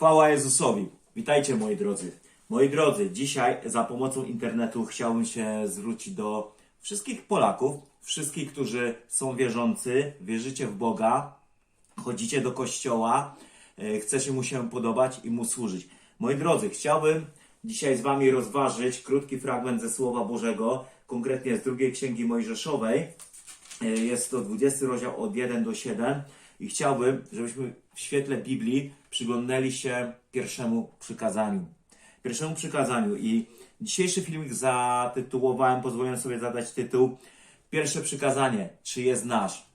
Chwała Jezusowi. Witajcie moi drodzy. Moi drodzy, dzisiaj za pomocą internetu chciałbym się zwrócić do wszystkich Polaków, wszystkich, którzy są wierzący, wierzycie w Boga, chodzicie do kościoła, e, chcecie mu się podobać i mu służyć. Moi drodzy, chciałbym dzisiaj z wami rozważyć krótki fragment ze Słowa Bożego, konkretnie z drugiej Księgi Mojżeszowej. E, Jest to 20 rozdział od 1 do 7 i chciałbym, żebyśmy w świetle Biblii przyglądnęli się pierwszemu przykazaniu. Pierwszemu przykazaniu i dzisiejszy filmik zatytułowałem, pozwolę sobie zadać tytuł Pierwsze przykazanie, czy je znasz?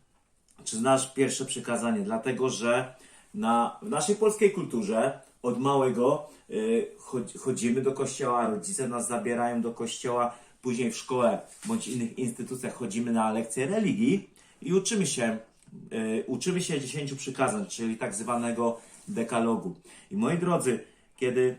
Czy znasz pierwsze przykazanie? Dlatego, że na, w naszej polskiej kulturze od małego y, chodzi- chodzimy do kościoła, rodzice nas zabierają do kościoła, później w szkole bądź innych instytucjach chodzimy na lekcje religii i uczymy się, uczymy się dziesięciu przykazań, czyli tak zwanego dekalogu. I moi drodzy, kiedy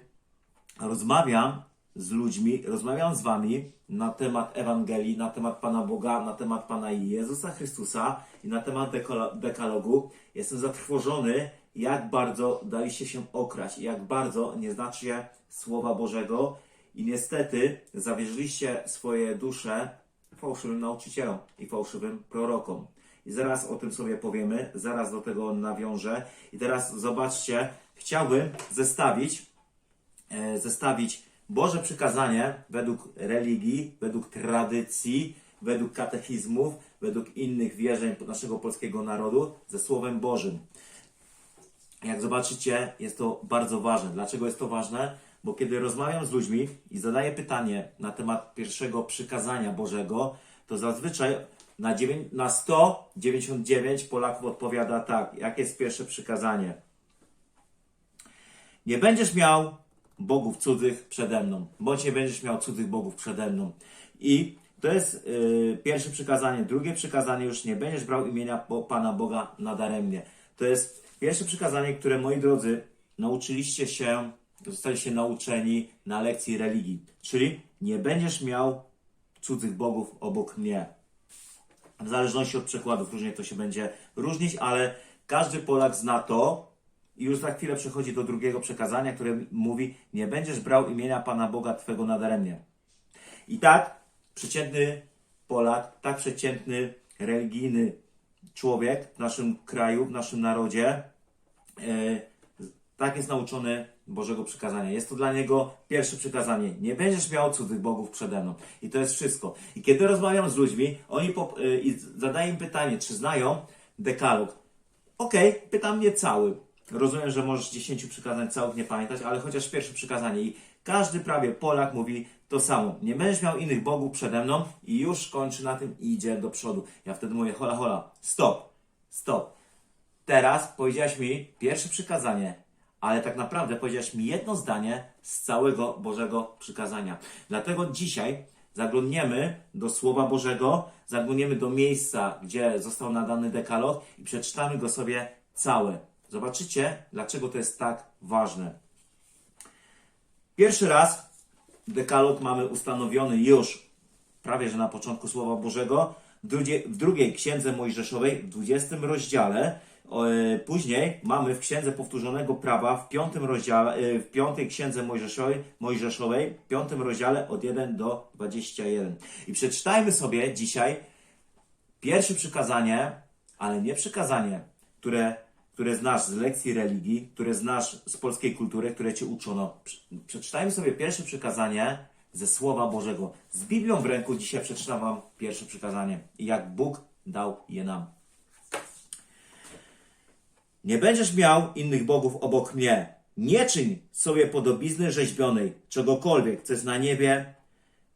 rozmawiam z ludźmi, rozmawiam z wami na temat Ewangelii, na temat Pana Boga, na temat Pana Jezusa Chrystusa i na temat dekalogu, jestem zatrwożony, jak bardzo daliście się okraść, jak bardzo nie znacie Słowa Bożego i niestety zawierzyliście swoje dusze fałszywym nauczycielom i fałszywym prorokom. I zaraz o tym sobie powiemy, zaraz do tego nawiążę. I teraz zobaczcie, chciałbym zestawić e, zestawić Boże przykazanie według religii, według tradycji, według katechizmów, według innych wierzeń naszego polskiego narodu ze Słowem Bożym. Jak zobaczycie, jest to bardzo ważne. Dlaczego jest to ważne? Bo kiedy rozmawiam z ludźmi i zadaję pytanie na temat pierwszego przykazania Bożego, to zazwyczaj na, dziewię- na 199 Polaków odpowiada tak. Jakie jest pierwsze przykazanie? Nie będziesz miał bogów cudzych przede mną, bądź nie będziesz miał cudzych bogów przede mną. I to jest y, pierwsze przykazanie. Drugie przykazanie już nie będziesz brał imienia Bo- Pana Boga nadaremnie. To jest pierwsze przykazanie, które moi drodzy nauczyliście się, zostaliście nauczeni na lekcji religii. Czyli nie będziesz miał cudzych bogów obok mnie. W zależności od przekładów różnie to się będzie różnić, ale każdy Polak zna to i już za chwilę przechodzi do drugiego przekazania, które mówi: Nie będziesz brał imienia Pana Boga Twego nadaremnie. I tak przeciętny Polak, tak przeciętny religijny człowiek w naszym kraju, w naszym narodzie, e, tak jest nauczony Bożego przykazania. Jest to dla niego pierwsze przykazanie. Nie będziesz miał cudzych bogów przede mną. I to jest wszystko. I kiedy rozmawiam z ludźmi, oni pop- y, i zadaję im pytanie, czy znają dekalog. Okej, pytam mnie cały. Rozumiem, że możesz 10 przykazań całych nie pamiętać, ale chociaż pierwsze przykazanie. I każdy prawie Polak mówi to samo. Nie będziesz miał innych bogów przede mną i już kończy na tym i idzie do przodu. Ja wtedy mówię, hola, hola, stop, stop. Teraz powiedziałeś mi pierwsze przykazanie, ale tak naprawdę powiedziałeś mi jedno zdanie z całego Bożego przykazania. Dlatego dzisiaj zaglądniemy do Słowa Bożego, zaglądniemy do miejsca, gdzie został nadany dekalog i przeczytamy go sobie całe. Zobaczycie, dlaczego to jest tak ważne. Pierwszy raz dekalog mamy ustanowiony już prawie że na początku Słowa Bożego, w drugie- w drugiej księdze Mojżeszowej, w 20 rozdziale. E, Później mamy w księdze powtórzonego prawa, w piątym rozdziale, e, w piątej księdze Mojżeszowej, Mojżeszowej, piątym rozdziale od 1 do 21. I przeczytajmy sobie dzisiaj pierwsze przykazanie, ale nie przykazanie, które, które znasz z lekcji religii, które znasz z polskiej kultury, które cię uczono. Prze- Przeczytajmy sobie pierwsze przykazanie ze Słowa Bożego. Z Biblią w ręku dzisiaj przeczytam Wam pierwsze przykazanie jak Bóg dał je nam. Nie będziesz miał innych bogów obok mnie. Nie czyń sobie podobizny rzeźbionej, czegokolwiek, co jest na niebie,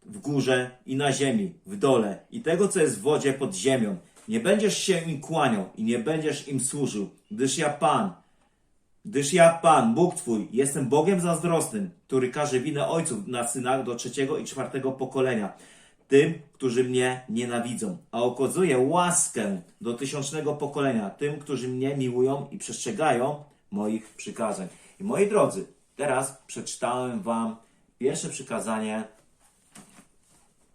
w górze i na ziemi, w dole i tego, co jest w wodzie pod ziemią. Nie będziesz się im kłaniał i nie będziesz im służył, gdyż ja Pan, gdyż ja Pan, Bóg Twój, jestem Bogiem zazdrosnym, który każe winę ojców na synach do trzeciego i czwartego pokolenia, tym, którzy mnie nienawidzą, a okazuje łaskę do tysiącznego pokolenia, tym, którzy mnie miłują i przestrzegają moich przykazań. I moi drodzy, teraz przeczytałem Wam pierwsze przykazanie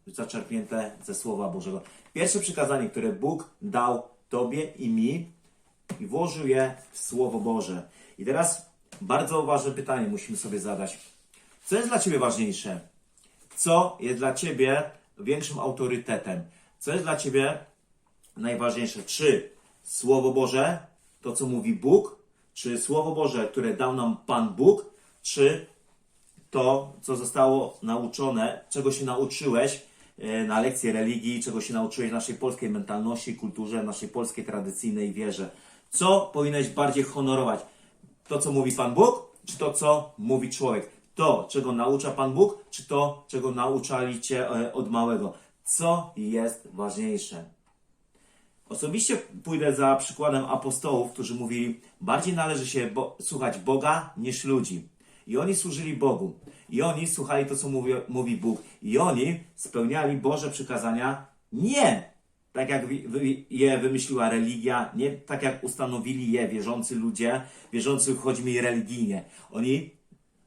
zaczerpnięte ze Słowa Bożego. Pierwsze przykazanie, które Bóg dał Tobie i mi i włożył je w Słowo Boże. I teraz bardzo ważne pytanie musimy sobie zadać. Co jest dla Ciebie ważniejsze? Co jest dla Ciebie większym autorytetem? Co jest dla Ciebie najważniejsze? Czy Słowo Boże, to co mówi Bóg, czy Słowo Boże, które dał nam Pan Bóg, czy to, co zostało nauczone, czego się nauczyłeś e, na lekcji religii, czego się nauczyłeś w naszej polskiej mentalności, kulturze, naszej polskiej tradycyjnej wierze. Co powinieneś bardziej honorować? To, co mówi Pan Bóg, czy to, co mówi człowiek? To, czego naucza Pan Bóg, czy to, czego nauczali Cię e, od małego? Co jest ważniejsze? Osobiście pójdę za przykładem apostołów, którzy mówili, bardziej należy się bo- słuchać Boga niż ludzi. I oni służyli Bogu. I oni słuchali to, co mówi, mówi Bóg. I oni spełniali Boże przykazania nie tak, jak je wymyśliła religia, nie tak, jak ustanowili je wierzący ludzie, wierzący, chodzi mi religijnie. Oni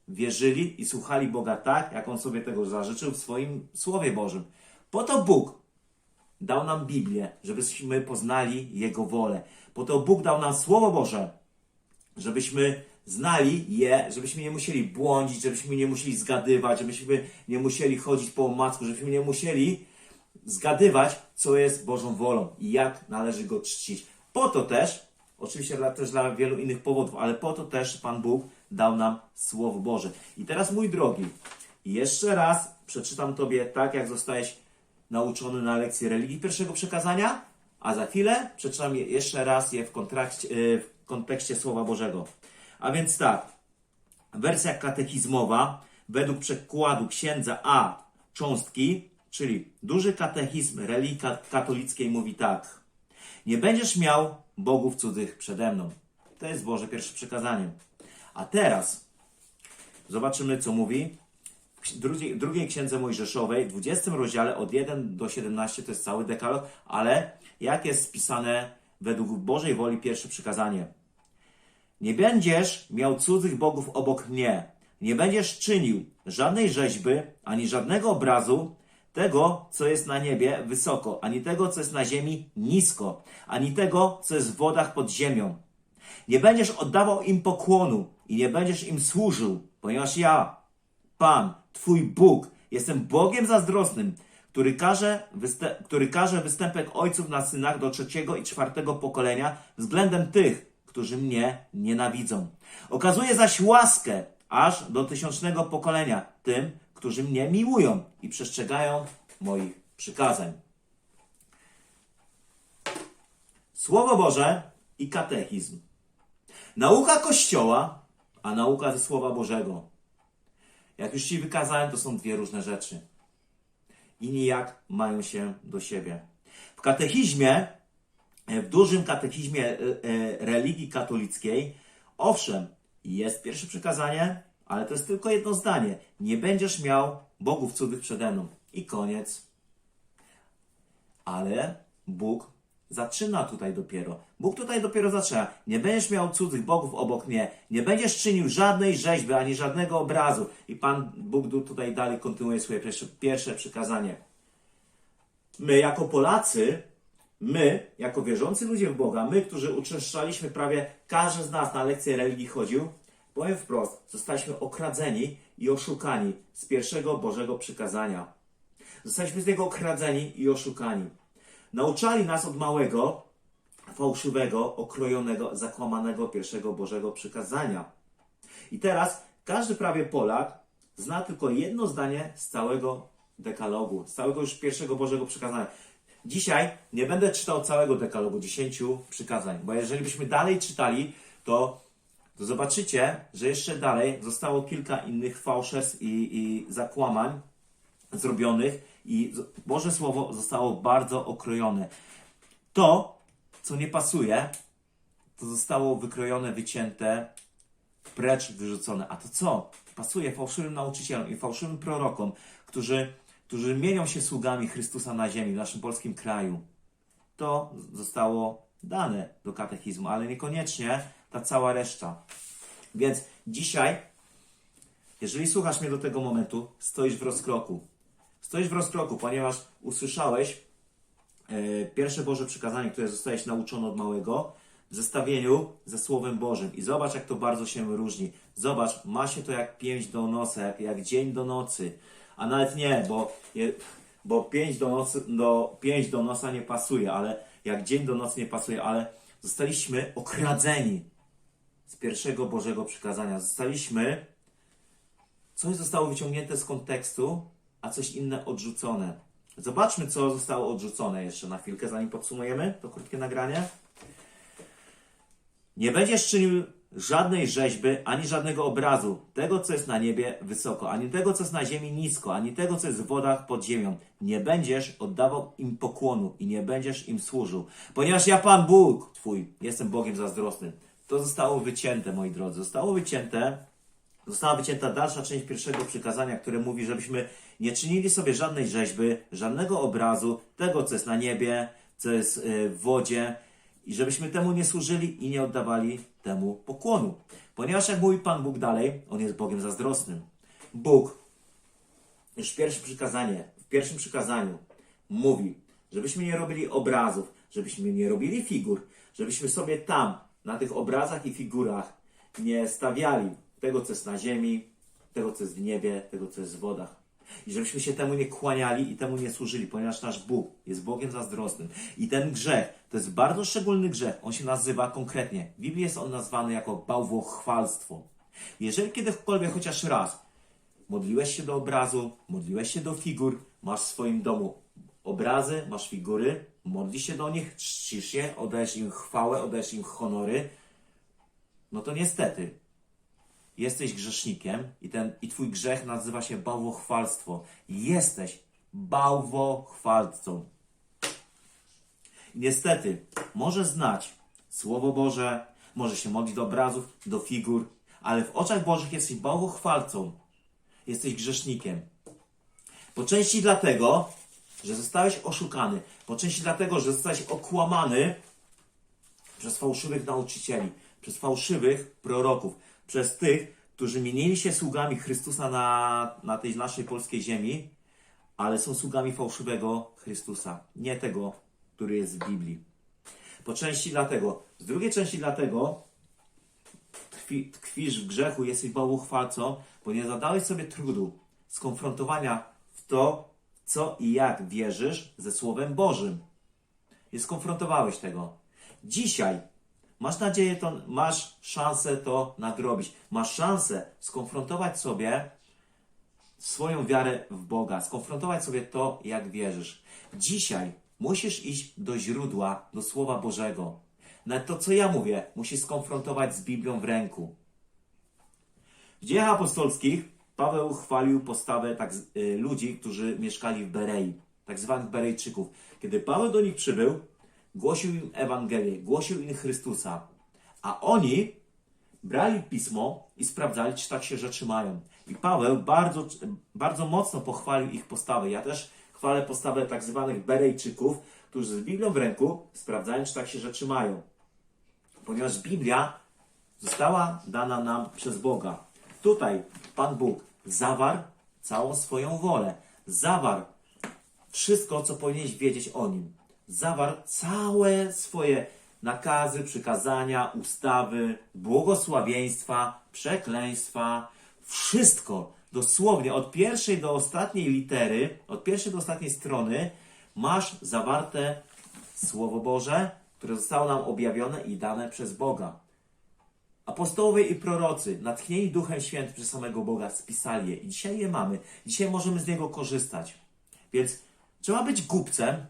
wierzyli i słuchali Boga tak, jak On sobie tego zażyczył w swoim Słowie Bożym. Po to Bóg dał nam Biblię, żebyśmy poznali Jego wolę. Po to Bóg dał nam Słowo Boże, żebyśmy znali je, żebyśmy nie musieli błądzić, żebyśmy nie musieli zgadywać, żebyśmy nie musieli chodzić po omacku, żebyśmy nie musieli zgadywać, co jest Bożą wolą i jak należy Go czcić. Po to też, oczywiście dla, też dla wielu innych powodów, ale po to też Pan Bóg dał nam Słowo Boże. I teraz, mój drogi, jeszcze raz przeczytam Tobie tak, jak zostałeś nauczony na lekcji religii pierwszego przekazania, a za chwilę przeczytam je jeszcze raz je w, e, w kontekście Słowa Bożego. A więc tak, wersja katechizmowa według przekładu księdza A. Cząstki, czyli duży katechizm religii ka- katolickiej mówi tak. Nie będziesz miał bogów cudzych przede mną. To jest Boże pierwsze przekazanie. A teraz zobaczymy, co mówi drugiej, drugiej księdze Mojżeszowej, w 20 rozdziale od 1 do 17, to jest cały dekalog, ale jak jest spisane według Bożej woli pierwsze przykazanie. Nie będziesz miał cudzych bogów obok mnie. Nie będziesz czynił żadnej rzeźby, ani żadnego obrazu tego, co jest na niebie wysoko, ani tego, co jest na ziemi nisko, ani tego, co jest w wodach pod ziemią. Nie będziesz oddawał im pokłonu i nie będziesz im służył, ponieważ ja, Pan, Twój Bóg, jestem Bogiem zazdrosnym, który każe, który każe występek ojców na synach do trzeciego i czwartego pokolenia względem tych, którzy mnie nienawidzą. Okazuje zaś łaskę aż do tysiącznego pokolenia tym, którzy mnie miłują i przestrzegają moich przykazań. Słowo Boże i katechizm. Nauka Kościoła, a nauka ze Słowa Bożego. Jak już Ci wykazałem, to są dwie różne rzeczy. I nijak mają się do siebie. W katechizmie, w dużym katechizmie e, e, religii katolickiej, owszem, jest pierwsze przykazanie, ale to jest tylko jedno zdanie. Nie będziesz miał bogów cudzych przede mną. I koniec. Ale Bóg zaczyna tutaj dopiero. Bóg tutaj dopiero zaczyna. Nie będziesz miał cudzych bogów obok mnie. Nie będziesz czynił żadnej rzeźby ani żadnego obrazu. I Pan Bóg tu- tutaj dalej kontynuuje swoje pierwsze, pierwsze przykazanie. My jako Polacy, my jako wierzący ludzie w Boga, my, którzy uczęszczaliśmy prawie każdy z nas na lekcje religii chodził, powiem wprost, zostaliśmy okradzeni i oszukani z pierwszego Bożego przykazania. Zostaliśmy z niego okradzeni i oszukani. Nauczali nas od małego, fałszywego, okrojonego, zakłamanego pierwszego Bożego przykazania. I teraz każdy prawie Polak zna tylko jedno zdanie z całego dekalogu, z całego już pierwszego Bożego przykazania. Dzisiaj nie będę czytał całego dekalogu, dziesięciu przykazań, bo jeżeli byśmy dalej czytali, to, to zobaczycie, że jeszcze dalej zostało kilka innych fałszerstw i, i zakłamań, zrobionych i Boże Słowo zostało bardzo okrojone. To, co nie pasuje, to zostało wykrojone, wycięte, precz wyrzucone. A to co? Pasuje fałszywym nauczycielom i fałszywym prorokom, którzy, którzy mienią się sługami Chrystusa na ziemi, w naszym polskim kraju. To zostało dane do katechizmu, ale niekoniecznie ta cała reszta. Więc dzisiaj jeżeli słuchasz mnie do tego momentu, stoisz w rozkroku. Stoisz w rozkroku, ponieważ usłyszałeś e, pierwsze Boże przykazanie, które zostałeś nauczony od małego, w zestawieniu ze Słowem Bożym. I zobacz, jak to bardzo się różni. Zobacz, ma się to jak pięć do nocy, jak, jak dzień do nocy. A nawet nie, bo, bo pięć, do nocy, do, pięć do nosa nie pasuje, ale jak dzień do nocy nie pasuje, ale zostaliśmy okradzeni z pierwszego Bożego przykazania. Zostaliśmy, coś zostało wyciągnięte z kontekstu, a coś inne odrzucone. Zobaczmy, co zostało odrzucone jeszcze na chwilkę, zanim podsumujemy to krótkie nagranie. Nie będziesz czynił żadnej rzeźby, ani żadnego obrazu, tego, co jest na niebie wysoko, ani tego, co jest na ziemi nisko, ani tego, co jest w wodach pod ziemią. Nie będziesz oddawał im pokłonu i nie będziesz im służył, ponieważ ja, Pan Bóg Twój, jestem Bogiem zazdrosnym. To zostało wycięte, moi drodzy. Zostało wycięte, została wycięta dalsza część pierwszego przykazania, które mówi, żebyśmy nie czynili sobie żadnej rzeźby, żadnego obrazu, tego, co jest na niebie, co jest y, w wodzie, i żebyśmy temu nie służyli i nie oddawali temu pokłonu. Ponieważ, jak mówi Pan Bóg dalej, On jest Bogiem zazdrosnym. Bóg, już w pierwszym przykazanie, w pierwszym przykazaniu mówi, żebyśmy nie robili obrazów, żebyśmy nie robili figur, żebyśmy sobie tam, na tych obrazach i figurach nie stawiali tego, co jest na ziemi, tego, co jest w niebie, tego, co jest w wodach. I żebyśmy się temu nie kłaniali i temu nie służyli, ponieważ nasz Bóg jest Bogiem zazdrosnym. I ten grzech to jest bardzo szczególny grzech. On się nazywa konkretnie. W Biblii jest on nazwany jako bałwochwalstwo. Jeżeli kiedykolwiek chociaż raz modliłeś się do obrazu, modliłeś się do figur, masz w swoim domu obrazy, masz figury, modlisz się do nich, czcisz je, oddajesz im chwałę, oddajesz im honory, no to niestety jesteś grzesznikiem i, ten, i twój grzech nazywa się bałwochwalstwo. Jesteś bałwochwalcą. Niestety, może znać Słowo Boże, może się modlić do obrazów, do figur, ale w oczach Bożych jesteś bałwochwalcą. Jesteś grzesznikiem. Po części dlatego, że zostałeś oszukany. Po części dlatego, że zostałeś okłamany przez fałszywych nauczycieli, przez fałszywych proroków, przez tych, którzy mienili się sługami Chrystusa na, na tej naszej polskiej ziemi, ale są sługami fałszywego Chrystusa, nie tego, który jest w Biblii. Po części dlatego, z drugiej części dlatego tkwi, tkwisz w grzechu, jesteś bałwochwalcą, bo nie zadałeś sobie trudu skonfrontowania w to, co i jak wierzysz ze Słowem Bożym. Nie skonfrontowałeś tego. Dzisiaj masz nadzieję, to masz szansę to nadrobić. Masz szansę skonfrontować sobie swoją wiarę w Boga, skonfrontować sobie to, jak wierzysz. Dzisiaj musisz iść do źródła, do Słowa Bożego. Nawet to, co ja mówię, musisz skonfrontować z Biblią w ręku. W dziejach apostolskich Paweł chwalił postawę tak, y, ludzi, którzy mieszkali w Berei, tak zwanych Berejczyków. Kiedy Paweł do nich przybył, głosił im Ewangelię, głosił im Chrystusa, a oni brali pismo i sprawdzali, czy tak się rzeczy mają. I Paweł bardzo, bardzo mocno pochwalił ich postawę. Ja też chwalę postawę tak zwanych Berejczyków, którzy z Biblią w ręku sprawdzają, czy tak się rzeczy mają. Ponieważ Biblia została dana nam przez Boga. Tutaj Pan Bóg zawarł całą swoją wolę. Zawarł wszystko, co powinieneś wiedzieć o nim. Zawarł całe swoje nakazy, przykazania, ustawy, błogosławieństwa, przekleństwa, wszystko. Dosłownie od pierwszej do ostatniej litery, od pierwszej do ostatniej strony masz zawarte Słowo Boże, które zostało nam objawione i dane przez Boga. Apostołowie i prorocy, natchnieni Duchem Świętym przez samego Boga, spisali je i dzisiaj je mamy. Dzisiaj możemy z niego korzystać. Więc trzeba być głupcem,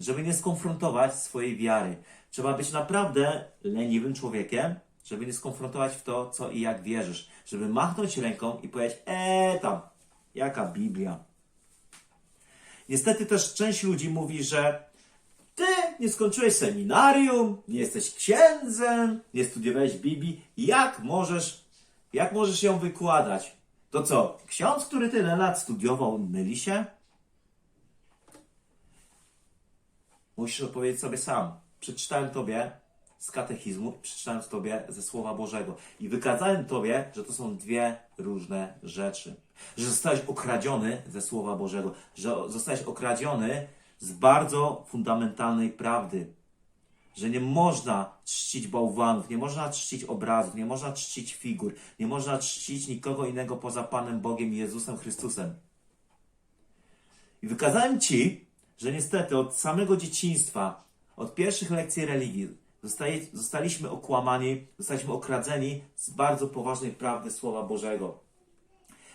żeby nie skonfrontować swojej wiary. Trzeba być naprawdę leniwym człowiekiem, żeby nie skonfrontować w to, co i jak wierzysz. Żeby machnąć ręką i powiedzieć, eee tam, jaka Biblia. Niestety też część ludzi mówi, że ty nie skończyłeś seminarium, nie jesteś księdzem, nie studiowałeś Biblii. Jak możesz, jak możesz ją wykładać? To co, ksiądz, który tyle lat studiował, myli się? Musisz odpowiedzieć sobie sam. Przeczytałem Tobie z katechizmu, przeczytałem Tobie ze Słowa Bożego i wykazałem Tobie, że to są dwie różne rzeczy. Że zostałeś okradziony ze Słowa Bożego, że zostałeś okradziony z bardzo fundamentalnej prawdy. że nie można czcić bałwanów, nie można czcić obrazów, nie można czcić figur, nie można czcić nikogo innego poza Panem Bogiem Jezusem Chrystusem. I wykazałem Ci, że niestety od samego dzieciństwa, od pierwszych lekcji religii, zostaliśmy okłamani, zostaliśmy okradzeni z bardzo poważnej prawdy Słowa Bożego.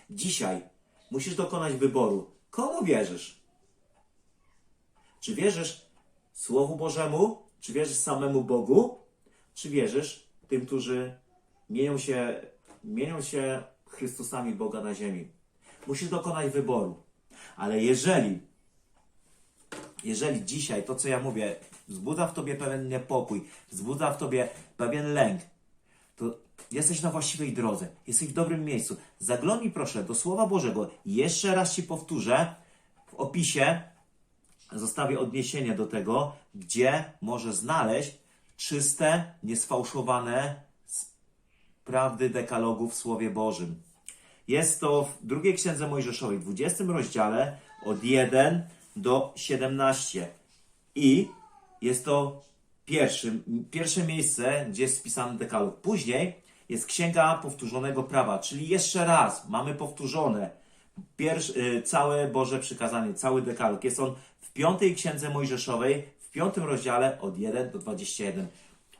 Dzisiaj musisz dokonać wyboru. Komu wierzysz? Czy wierzysz Słowu Bożemu? Czy wierzysz samemu Bogu? Czy wierzysz tym, którzy mienią się, mienią się Chrystusami Boga na ziemi? Musisz dokonać wyboru. Ale jeżeli, jeżeli dzisiaj to, co ja mówię, wzbudza w tobie pewien niepokój, wzbudza w tobie pewien lęk, to jesteś na właściwej drodze, jesteś w dobrym miejscu. Zaglądnij proszę do Słowa Bożego. Jeszcze raz Ci powtórzę, w opisie zostawię odniesienie do tego, gdzie możesz znaleźć czyste, niesfałszowane prawdy dekalogu w Słowie Bożym. Jest to w drugiej księdze Mojżeszowej, w 20 rozdziale od 1 do 17. I jest to pierwszy, pierwsze miejsce, gdzie jest spisany dekalog. Później jest księga powtórzonego prawa, czyli jeszcze raz mamy powtórzone pierwsz, y, całe Boże przykazanie, cały dekalog. Jest on w piątej księdze Mojżeszowej, w piątym rozdziale od 1 do 21.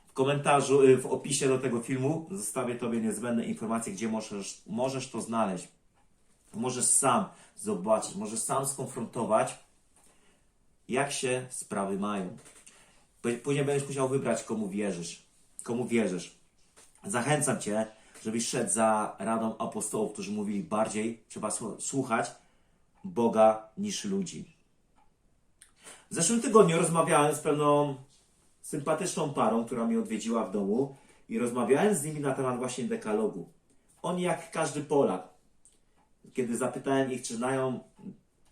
W komentarzu, y, w opisie do tego filmu zostawię Tobie niezbędne informacje, gdzie możesz, możesz to znaleźć. Możesz sam zobaczyć, możesz sam skonfrontować, jak się sprawy mają. Później będziesz musiał wybrać, komu wierzysz. Komu wierzysz. Zachęcam Cię, żebyś szedł za radą apostołów, którzy mówili bardziej trzeba słu- słuchać Boga niż ludzi. W zeszłym tygodniu rozmawiałem z pewną sympatyczną parą, która mnie odwiedziła w domu i rozmawiałem z nimi na temat właśnie dekalogu. Oni jak każdy Polak, kiedy zapytałem ich, czy znają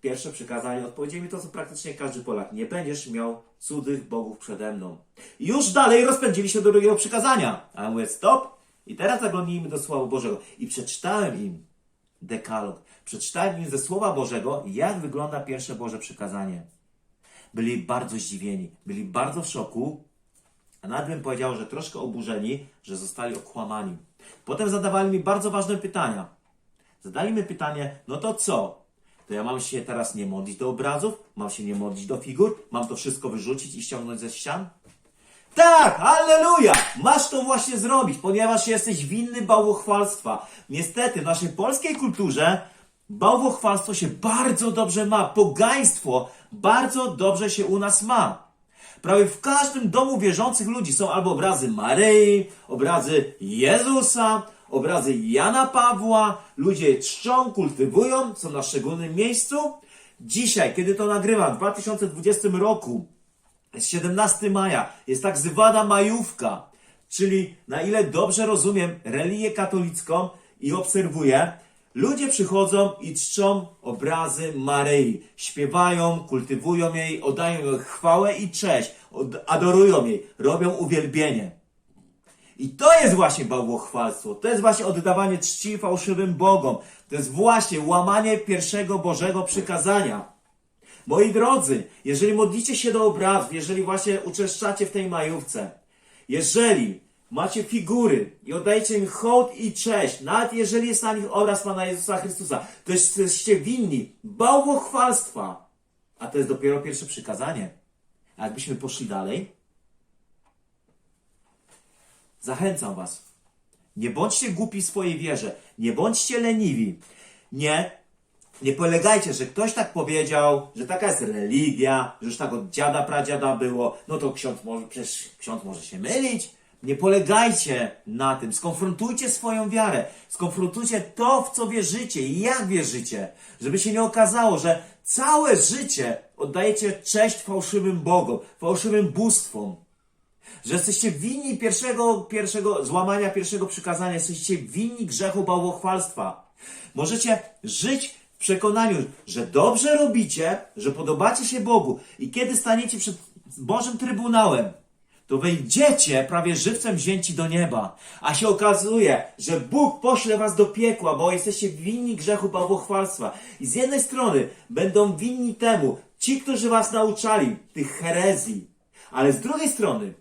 pierwsze przykazanie, odpowiedzieli mi to, co praktycznie każdy Polak. Nie będziesz miał cudzych bogów przede mną. Już dalej rozpędzili się do drugiego przykazania. A ja mówię, stop. I teraz zaglądnijmy do Słowa Bożego. I przeczytałem im dekalog. Przeczytałem im ze Słowa Bożego, jak wygląda pierwsze Boże przykazanie. Byli bardzo zdziwieni. Byli bardzo w szoku. A nawet bym powiedział, że troszkę oburzeni, że zostali okłamani. Potem zadawali mi bardzo ważne pytania. Zadali mi pytanie, no to co? To ja mam się teraz nie modlić do obrazów? Mam się nie modlić do figur? Mam to wszystko wyrzucić i ściągnąć ze ścian? Tak, halleluja! Masz to właśnie zrobić, ponieważ jesteś winny bałwochwalstwa. Niestety, w naszej polskiej kulturze bałwochwalstwo się bardzo dobrze ma. Pogaństwo bardzo dobrze się u nas ma. Prawie w każdym domu wierzących ludzi są albo obrazy Maryi, obrazy Jezusa, obrazy Jana Pawła. Ludzie czczą, kultywują, są na szczególnym miejscu. Dzisiaj, kiedy to nagrywam, w 2020 roku, jest 17 maja, jest tak zwana majówka, czyli na ile dobrze rozumiem religię katolicką i obserwuję, ludzie przychodzą i czczą obrazy Maryi, śpiewają, kultywują jej, oddają jej chwałę i cześć, adorują jej, robią uwielbienie. I to jest właśnie bałwochwalstwo. To jest właśnie oddawanie czci fałszywym bogom. To jest właśnie łamanie pierwszego Bożego przykazania. Moi drodzy, jeżeli modlicie się do obrazów, jeżeli właśnie uczeszczacie w tej majówce, jeżeli macie figury i oddajecie im hołd i cześć, nawet jeżeli jest na nich obraz Pana Jezusa Chrystusa, to jesteście winni bałwochwalstwa. A to jest dopiero pierwsze przykazanie. A jakbyśmy poszli dalej, Zachęcam Was. Nie bądźcie głupi w swojej wierze. Nie bądźcie leniwi. Nie, nie polegajcie, że ktoś tak powiedział, że taka jest religia, że już tak od dziada, pradziada było. No to ksiądz może, przecież ksiądz może się mylić. Nie polegajcie na tym. Skonfrontujcie swoją wiarę. Skonfrontujcie to, w co wierzycie i jak wierzycie. Żeby się nie okazało, że całe życie oddajecie cześć fałszywym bogom, fałszywym bóstwom że jesteście winni pierwszego, pierwszego złamania pierwszego przykazania, jesteście winni grzechu bałwochwalstwa. Możecie żyć w przekonaniu, że dobrze robicie, że podobacie się Bogu i kiedy staniecie przed Bożym Trybunałem, to wejdziecie prawie żywcem wzięci do nieba. A się okazuje, że Bóg pośle was do piekła, bo jesteście winni grzechu bałwochwalstwa. I z jednej strony będą winni temu ci, którzy was nauczali tych herezji, ale z drugiej strony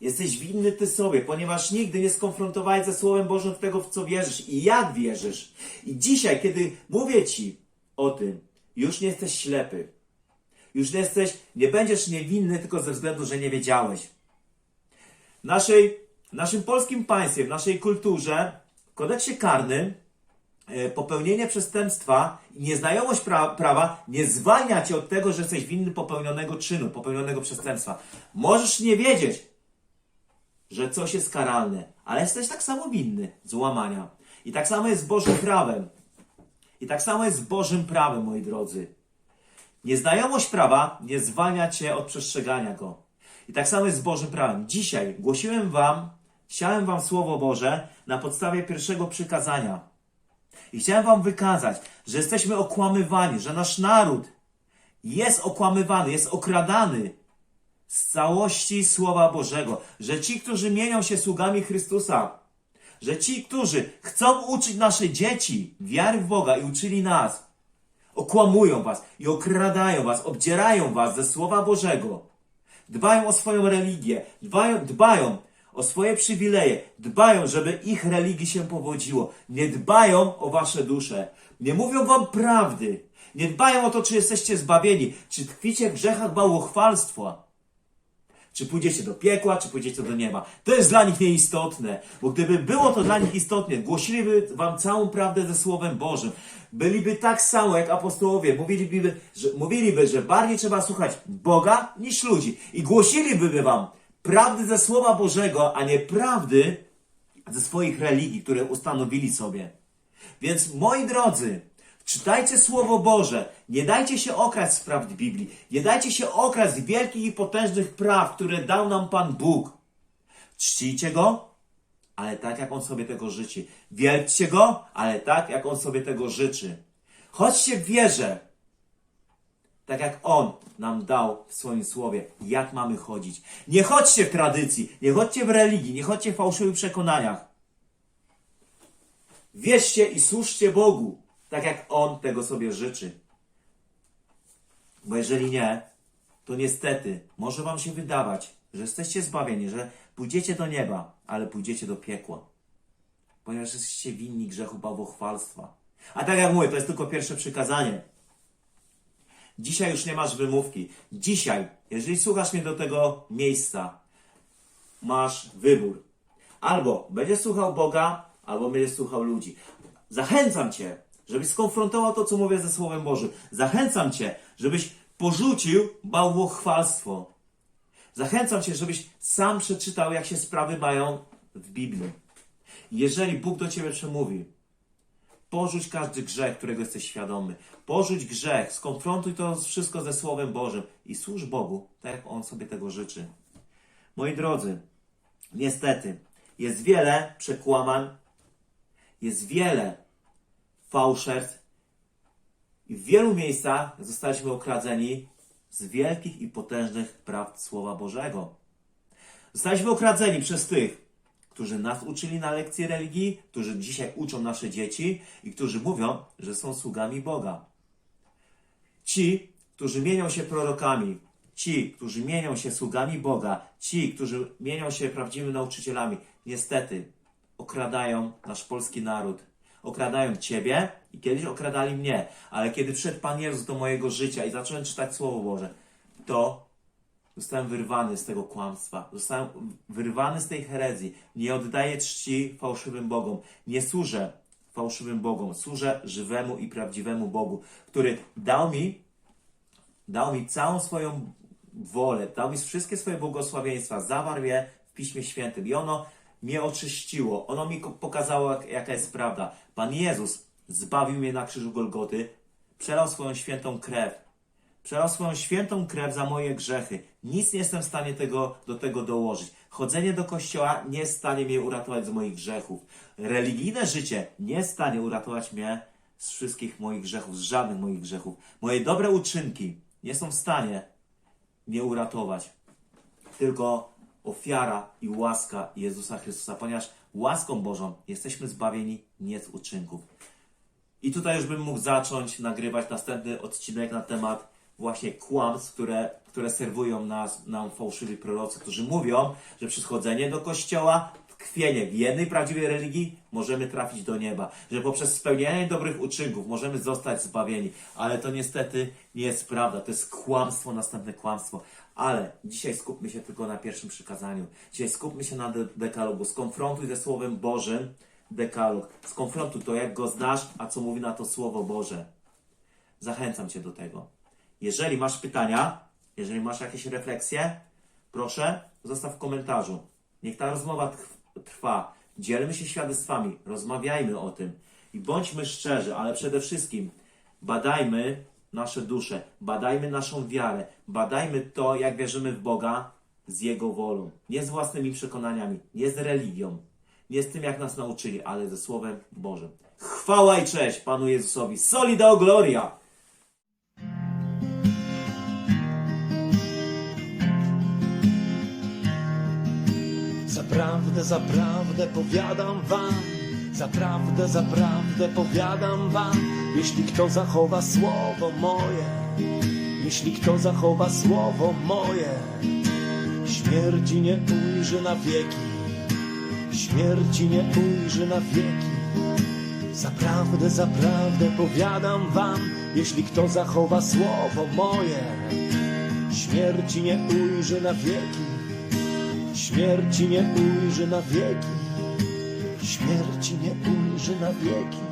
Jesteś winny ty sobie, ponieważ nigdy nie skonfrontowałeś ze Słowem Bożym tego, w co wierzysz i jak wierzysz. I dzisiaj, kiedy mówię ci o tym, już nie jesteś ślepy. Już nie jesteś, nie będziesz niewinny tylko ze względu, że nie wiedziałeś. W naszej, w naszym polskim państwie, w naszej kulturze, w kodeksie karnym e, popełnienie przestępstwa i nieznajomość pra prawa nie zwalnia cię od tego, że jesteś winny popełnionego czynu, popełnionego przestępstwa. Możesz nie wiedzieć, że coś jest karalne, ale jesteś tak samo winny złamania. I tak samo jest z Bożym prawem. I tak samo jest z Bożym prawem, moi drodzy. Nieznajomość prawa nie zwalnia cię od przestrzegania go. I tak samo jest z Bożym prawem. Dzisiaj głosiłem wam, chciałem wam Słowo Boże na podstawie pierwszego przykazania. I chciałem wam wykazać, że jesteśmy okłamywani, że nasz naród jest okłamywany, jest okradany z całości Słowa Bożego, że ci, którzy mienią się sługami Chrystusa, że ci, którzy chcą uczyć nasze dzieci wiary w Boga i uczyli nas, okłamują was i okradają was, obdzierają was ze Słowa Bożego. Dbają o swoją religię, dbają, dbają o swoje przywileje, dbają, żeby ich religii się powodziło. Nie dbają o wasze dusze. Nie mówią wam prawdy. Nie dbają o to, czy jesteście zbawieni, czy tkwicie w grzechach bałwochwalstwa. Czy pójdziecie do piekła, czy pójdziecie do nieba. To jest dla nich nieistotne, bo gdyby było to dla nich istotne, głosiliby wam całą prawdę ze Słowem Bożym. Byliby tak samo jak apostołowie, mówiliby, że, mówiliby, że bardziej trzeba słuchać Boga niż ludzi. I głosiliby wam prawdy ze Słowa Bożego, a nie prawdy ze swoich religii, które ustanowili sobie. Więc moi drodzy, czytajcie Słowo Boże, nie dajcie się okraść z prawd Biblii, nie dajcie się okraść z wielkich i potężnych praw, które dał nam Pan Bóg. Czcijcie Go, ale tak jak On sobie tego życzy. Wierzcie Go, ale tak jak On sobie tego życzy. Chodźcie w wierze, tak jak On nam dał w swoim słowie, jak mamy chodzić. Nie chodźcie w tradycji, nie chodźcie w religii, nie chodźcie w fałszywych przekonaniach. Wierzcie i służcie Bogu, tak jak On tego sobie życzy. Bo jeżeli nie, to niestety może Wam się wydawać, że jesteście zbawieni, że pójdziecie do nieba, ale pójdziecie do piekła. Ponieważ jesteście winni grzechu bałwochwalstwa. A tak jak mówię, to jest tylko pierwsze przykazanie. Dzisiaj już nie masz wymówki. Dzisiaj, jeżeli słuchasz mnie do tego miejsca, masz wybór. Albo będziesz słuchał Boga, albo będziesz słuchał ludzi. Zachęcam Cię, żebyś skonfrontował to, co mówię ze Słowem Bożym. Zachęcam Cię, żebyś porzucił bałwochwalstwo. Zachęcam Cię, żebyś sam przeczytał, jak się sprawy mają w Biblii. Jeżeli Bóg do Ciebie przemówi, Porzuć każdy grzech, którego jesteś świadomy. Porzuć grzech, skonfrontuj to wszystko ze Słowem Bożym i służ Bogu, tak jak On sobie tego życzy. Moi drodzy, niestety, jest wiele przekłamań, jest wiele fałszerstw i w wielu miejscach zostaliśmy okradzeni z wielkich i potężnych prawd Słowa Bożego. Zostaliśmy okradzeni przez tych, którzy nas uczyli na lekcji religii, którzy dzisiaj uczą nasze dzieci i którzy mówią, że są sługami Boga. Ci, którzy mienią się prorokami, ci, którzy mienią się sługami Boga, ci, którzy mienią się prawdziwymi nauczycielami, niestety okradają nasz polski naród. Okradają Ciebie i kiedyś okradali mnie, ale kiedy wszedł Pan Jezus do mojego życia i zacząłem czytać Słowo Boże, to Zostałem wyrwany z tego kłamstwa. Zostałem wyrwany z tej herezji. Nie oddaję czci fałszywym Bogom. Nie służę fałszywym Bogom. Służę żywemu i prawdziwemu Bogu, który dał mi, dał mi całą swoją wolę, dał mi wszystkie swoje błogosławieństwa, zawarł je w Piśmie Świętym i ono mnie oczyściło. Ono mi pokazało, jak, jaka jest prawda. Pan Jezus zbawił mnie na krzyżu Golgoty, przelał swoją świętą krew Przelał swoją świętą krew za moje grzechy. Nic nie jestem w stanie tego, do tego dołożyć. Chodzenie do kościoła nie jest w stanie mnie uratować z moich grzechów. Religijne życie nie jest w stanie uratować mnie z wszystkich moich grzechów, z żadnych moich grzechów. Moje dobre uczynki nie są w stanie mnie uratować. Tylko ofiara i łaska Jezusa Chrystusa, ponieważ łaską Bożą jesteśmy zbawieni nie z uczynków. I tutaj już bym mógł zacząć nagrywać następny odcinek na temat właśnie kłamstw, które, które serwują nas, nam fałszywi prorocy, którzy mówią, że przez chodzenie do kościoła, tkwienie w jednej prawdziwej religii możemy trafić do nieba, że poprzez spełnianie dobrych uczynków możemy zostać zbawieni, ale to niestety nie jest prawda, to jest kłamstwo, następne kłamstwo. Ale dzisiaj skupmy się tylko na pierwszym przykazaniu. Dzisiaj skupmy się na de- dekalogu. Skonfrontuj ze Słowem Bożym dekalog. Skonfrontuj to, jak go znasz, a co mówi na to Słowo Boże. Zachęcam Cię do tego. Jeżeli masz pytania, jeżeli masz jakieś refleksje, proszę, zostaw w komentarzu. Niech ta rozmowa trw- trwa. Dzielmy się świadectwami, rozmawiajmy o tym i bądźmy szczerzy, ale przede wszystkim badajmy nasze dusze, badajmy naszą wiarę, badajmy to, jak wierzymy w Boga z Jego wolą. Nie z własnymi przekonaniami, nie z religią, nie z tym, jak nas nauczyli, ale ze Słowem Bożym. Chwała i cześć Panu Jezusowi. Soli Deo Gloria! Zaprawdę, zaprawdę powiadam wam, zaprawdę, zaprawdę powiadam wam, jeśli kto zachowa słowo moje, jeśli kto zachowa słowo moje, śmierci nie ujrzy na wieki, śmierci nie ujrzy na wieki. Zaprawdę, zaprawdę powiadam wam, jeśli kto zachowa słowo moje, śmierci nie ujrzy na wieki. Śmierci nie ujrzy na wieki, śmierci nie ujrzy na wieki.